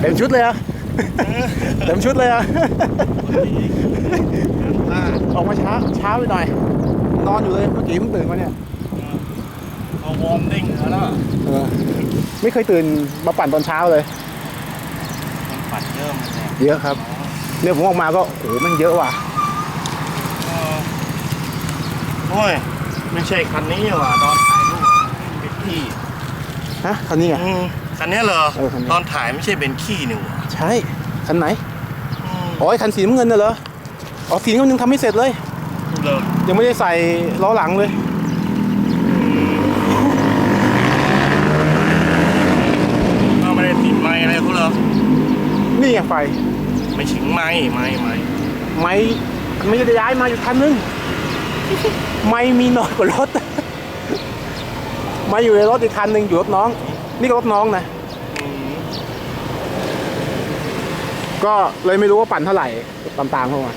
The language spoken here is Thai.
เต็มชุดเลยเหรอะเต็มชุดเลยเหรอะอ่าออกมาช้าช้าไปหน่อย นอนอยู่เลยเมื่อกี้เพิ่งตื่นมาเนี่ยเอาวอร์มเด้งแล้วเออไม่เคยตื่นมาปั่นตอนเช้าเลยมันปัดเยอะมันเนี่ยเยอะครับเนี่ยผมออกมาก็โอ้โหมันเยอะว่ะเออโอ้ยไม่ใช่คันนี้ว่ะตอนถ่ายรูปอะเป็นขี้ฮะคันนี้ไงอืม คันนี้เหรอเออคันนี้ตอนถ่ายไม่ใช่เป็นขี้หนึ่งว่ะใช่ คันไหนอืมอ๋อไอ้คันสีน้ำเงินน่ะเหรออ๋อสีน้ำเงินยังทำไม่เสร็จเลย เหรอยังไม่ได้ใส่ล้อหลังเลยเราไม่ได้ติดไม้อะไรเขาเหรอนี่ไงไฟ ไม่ถึงไม้ไม้ไม้ไม้ไม่ได้ย้ายมาอยู่คันนึง ไม่มีน้อยกว่ารถ มาอยู่ในรถอีกคันหนึ่งอยู่รถน้อง นี่ก็รถน้องนะอืมก็เลยไม่รู้ว่าปั่นเท่าไหร่ตามๆเข้ามา